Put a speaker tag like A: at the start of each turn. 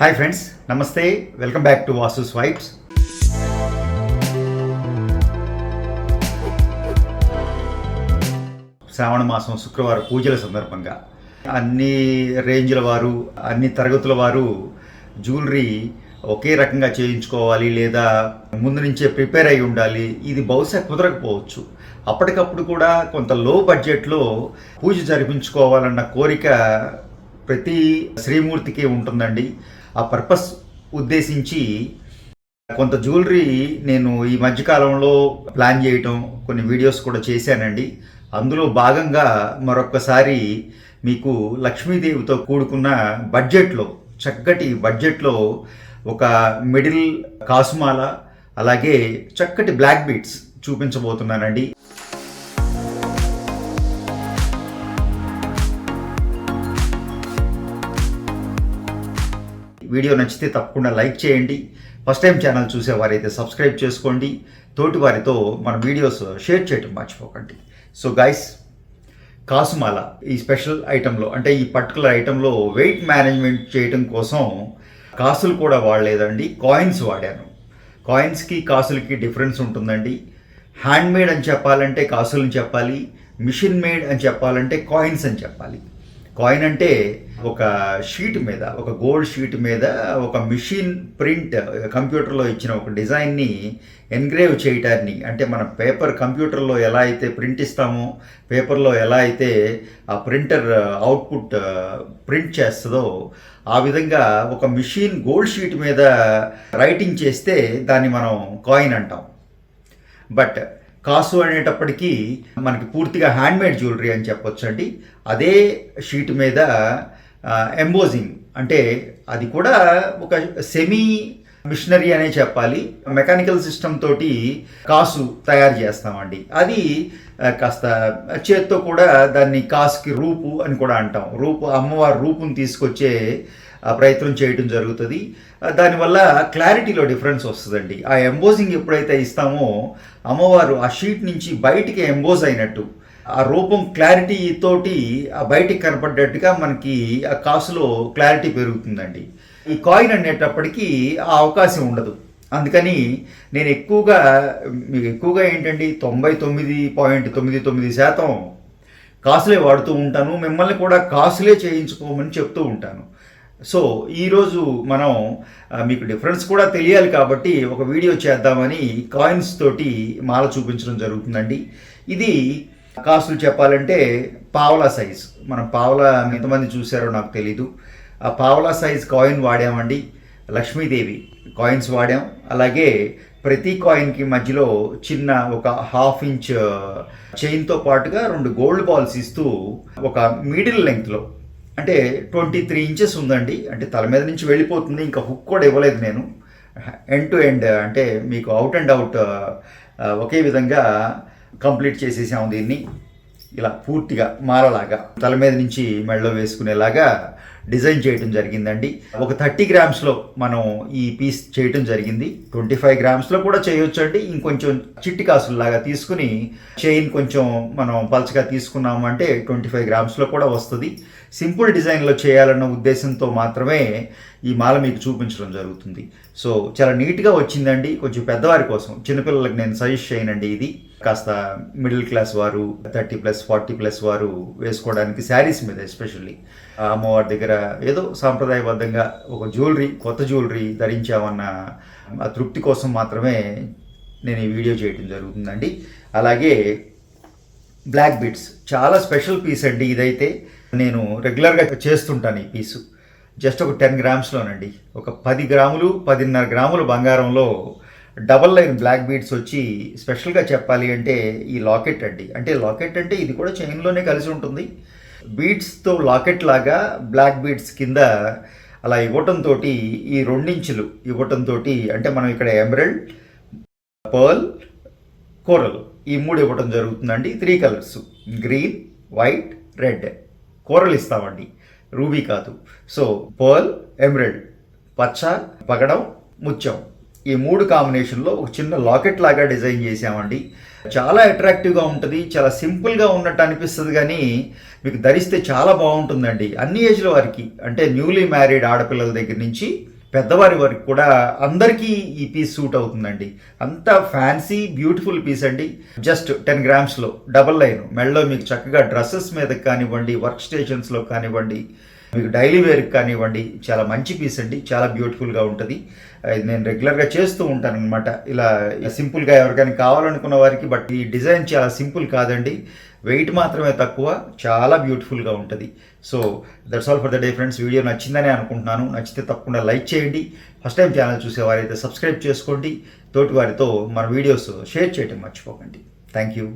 A: Hi friends నమస్తే welcome back to Vasu's vibes Shravana మాసం శుక్రవారం పూజల సందర్భంగా. అన్ని రేంజ్ల వారు అన్ని తరగతుల వారు జ్యువెలరీ ఒకే రకంగా చేయించుకోవాలి లేదా ముందు నుంచే ప్రిపేర్ అయి ఉండాలి ఇది బహుశా కుదరకపోవచ్చు. అప్పటికప్పుడు కూడా కొంత లో బడ్జెట్లో పూజ జరిపించుకోవాలన్న కోరిక ప్రతి శ్రీమూర్తికి ఉంటుందండి. ఆ పర్పస్ ఉద్దేశించి కొంత జ్యువెలరీ నేను ఈ మధ్యకాలంలో ప్లాన్ చేయటం కొన్ని వీడియోస్ కూడా చేశానండి. అందులో భాగంగా మరొక్కసారి మీకు లక్ష్మీదేవితో కూడుకున్న బడ్జెట్లో చక్కటి బడ్జెట్లో ఒక మిడిల్ కాసుమాల అలాగే చక్కటి బ్లాక్ బీట్స్ చూపించబోతున్నానండి. వీడియో నచ్చితే తప్పకుండా లైక్ చేయండి. ఫస్ట్ టైం ఛానల్ చూసేవారైతే సబ్స్క్రైబ్ చేసుకోండి. తోటి వారితో మన వీడియోస్ షేర్ చేయటం మర్చిపోకండి. సో గైస్ కాసుమాల ఈ స్పెషల్ ఐటెంలో అంటే ఈ పర్టికులర్ ఐటెంలో వెయిట్ మేనేజ్మెంట్ చేయటం కోసం కాసులు కూడా వాడలేదండి. కాయిన్స్ వాడాను. కాయిన్స్కి కాసులకి డిఫరెన్స్ ఉంటుందండి. హ్యాండ్ మేడ్ అని చెప్పాలంటే కాసులని చెప్పాలి. మిషన్ మేడ్ అని చెప్పాలంటే కాయిన్స్ అని చెప్పాలి. కాయిన్ అంటే ఒక షీట్ మీద ఒక గోల్డ్ షీట్ మీద ఒక మిషన్ ప్రింట్ కంప్యూటర్లో ఇచ్చిన ఒక డిజైన్ని ఎన్గ్రేవ్ చేయటాన్ని అంటే మన పేపర్ కంప్యూటర్లో ఎలా అయితే ప్రింట్ ఇస్తామో పేపర్లో ఎలా అయితే ఆ ప్రింటర్ అవుట్పుట్ ప్రింట్ చేస్తుందో ఆ విధంగా ఒక మిషన్ గోల్డ్ షీట్ మీద రైటింగ్ చేస్తే దాన్ని మనం కాయిన్ అంటాం. బట్ కాసు అనేటప్పటికీ మనకి పూర్తిగా హ్యాండ్మేడ్ జ్యువెలరీ అని చెప్పొచ్చు అండి అదే షీట్ మీద ఎంబోజింగ్ అంటే అది కూడా ఒక సెమీ మిషనరీ అనే చెప్పాలి. మెకానికల్ సిస్టమ్ తోటి కాసు తయారు చేస్తామండి. అది కాస్త చేత్తో కూడా దాన్ని కాసుకి రూపు అని కూడా అంటాం. రూపు అమ్మవారి రూపును తీసుకొచ్చే ప్రయత్నం చేయడం జరుగుతుంది. దానివల్ల క్లారిటీలో డిఫరెన్స్ వస్తుందండి. ఆ ఎంబోజింగ్ ఎప్పుడైతే ఇస్తామో అమ్మవారు ఆ షీట్ నుంచి బయటికి ఎంబోజ్ అయినట్టు ఆ రూపం క్లారిటీ తోటి ఆ బయటికి కనపడ్డట్టుగా మనకి ఆ కాసులో క్లారిటీ పెరుగుతుందండి. ఈ కాయిన్ అనేటప్పటికీ ఆ అవకాశం ఉండదు. అందుకని నేను ఎక్కువగా మీకు ఎక్కువగా ఏంటండి తొంభై తొమ్మిది పాయింట్ తొమ్మిది తొమ్మిది శాతం కాసులే వాడుతూ ఉంటాను. మిమ్మల్ని కూడా కాసులే చేయించుకోమని చెప్తూ ఉంటాను. సో ఈరోజు మనం మీకు డిఫరెన్స్ కూడా తెలియాలి కాబట్టి ఒక వీడియో చేద్దామని కాయిన్స్ తోటి మాల చూపించడం జరుగుతుందండి. ఇది కాసులు చెప్పాలంటే పావలా సైజ్ మనం పావలా ఎంతమంది చూసారో నాకు తెలీదు. ఆ పావలా సైజ్ కాయిన్ వాడామండి. లక్ష్మీదేవి కాయిన్స్ వాడాం. అలాగే ప్రతి కాయిన్కి మధ్యలో చిన్న ఒక హాఫ్ ఇంచ్ చైన్తో పాటుగా రెండు గోల్డ్ బాల్స్ ఇస్తూ ఒక మిడిల్ లెంగ్త్లో అంటే ట్వంటీ త్రీ ఇంచెస్ ఉందండి. అంటే తల మీద నుంచి వెళ్ళిపోతుంది. ఇంకా హుక్ కూడా ఇవ్వలేదు నేను. ఎండ్ టు ఎండ్ అంటే మీకు అవుట్ అండ్ అవుట్ ఒకే విధంగా కంప్లీట్ చేసేసాము దీన్ని. ఇలా పూర్తిగా మారలాగా తల మీద నుంచి మెడలో వేసుకునేలాగా డిజైన్ చేయడం జరిగిందండి. ఒక థర్టీ గ్రామ్స్లో మనం ఈ పీస్ చేయటం జరిగింది. ట్వంటీ ఫైవ్ గ్రామ్స్లో కూడా చేయొచ్చు అండి ఇంకొంచెం చిట్టి కాసుల్లాగా తీసుకుని చైన్ కొంచెం మనం పలచగా తీసుకున్నాము అంటే ట్వంటీ ఫైవ్ గ్రామ్స్లో కూడా వస్తుంది. సింపుల్ డిజైన్లో చేయాలన్న ఉద్దేశంతో మాత్రమే ఈ మాల మీకు చూపించడం జరుగుతుంది. సో చాలా నీట్గా వచ్చిందండి. కొంచెం పెద్దవారి కోసం. చిన్నపిల్లలకు నేను సజెస్ట్ చేయనండి ఇది. కాస్త మిడిల్ క్లాస్ వారు థర్టీ ప్లస్ ఫార్టీ ప్లస్ వారు వేసుకోవడానికి శారీస్ మీద ఎస్పెషల్లీ. అమ్మవారి దగ్గర ఏదో సాంప్రదాయబద్ధంగా ఒక జ్యువెలరీ కొత్త జ్యువెలరీ ధరించామన్న ఆ తృప్తి కోసం మాత్రమే నేను ఈ వీడియో చేయడం జరుగుతుందండి. అలాగే బ్లాక్ బీట్స్ చాలా స్పెషల్ పీస్ అండి ఇదైతే. నేను రెగ్యులర్గా చేస్తుంటాను ఈ పీసు జస్ట్ ఒక టెన్ గ్రామ్స్లోనండి ఒక పది గ్రాములు పదిన్నర గ్రాములు బంగారంలో డబల్ లైన్ బ్లాక్ బీడ్స్ వచ్చి స్పెషల్గా చెప్పాలి అంటే ఈ లాకెట్ అండి. అంటే లాకెట్ అంటే ఇది కూడా చైన్లోనే కలిసి ఉంటుంది. బీడ్స్తో లాకెట్ లాగా బ్లాక్ బీడ్స్ కింద అలా ఇవ్వటంతో ఈ రెండించులు ఇవ్వటంతో అంటే మనం ఇక్కడ ఎమరల్డ్ పర్ల్ కోరల్ ఈ మూడు ఇవ్వడం జరుగుతుందండి. Three colours green white red కూరలు ఇస్తామండి. రూబీ కాదు. సో పర్ల్ ఎమరల్డ్ పచ్చ పగడం ముత్యం. ఈ మూడు కాంబినేషన్లో ఒక చిన్న లాకెట్ లాగా డిజైన్ చేసామండి చాలా అట్రాక్టివ్గా ఉంటుంది. చాలా సింపుల్గా ఉన్నట్టు అనిపిస్తుంది కానీ మీకు ధరిస్తే చాలా బాగుంటుందండి. అన్ని ఏజ్ల వారికి. అంటే న్యూలీ మ్యారీడ్ ఆడపిల్లల దగ్గర నుంచి పెద్దవారి వరకు కూడా అందరికీ ఈ పీస్ సూట్ అవుతుందండి. అంత ఫ్యాన్సీ బ్యూటిఫుల్ పీస్ అండి. జస్ట్ టెన్ గ్రామ్స్లో డబల్ లైన్ మెడలో మీకు చక్కగా డ్రెస్సెస్ మీద కానివ్వండి వర్క్ స్టేషన్స్లో కానివ్వండి మీకు డైలీ వేర్కి కానివ్వండి చాలా మంచి పీస్ అండి. చాలా బ్యూటిఫుల్గా ఉంటుంది. నేను రెగ్యులర్గా చేస్తూ ఉంటాను అనమాట ఇలా సింపుల్గా ఎవరికైనా కావాలనుకున్న వారికి బట్ ఈ డిజైన్ చాలా సింపుల్ కాదండి. వెయిట్ మాత్రమే తక్కువ చాలా బ్యూటిఫుల్గా ఉంటుంది. So that's all for the day friends video నచ్చిందని అనుకుంటున్నాను. నచ్చితే తప్పకుండా లైక్ చేయండి. ఫస్ట్ టైం ఛానల్ చూసేవారైతే సబ్స్క్రైబ్ చేసుకోండి. తోటి వారితో మన వీడియోస్ షేర్ చేయడం మర్చిపోకండి. Thank you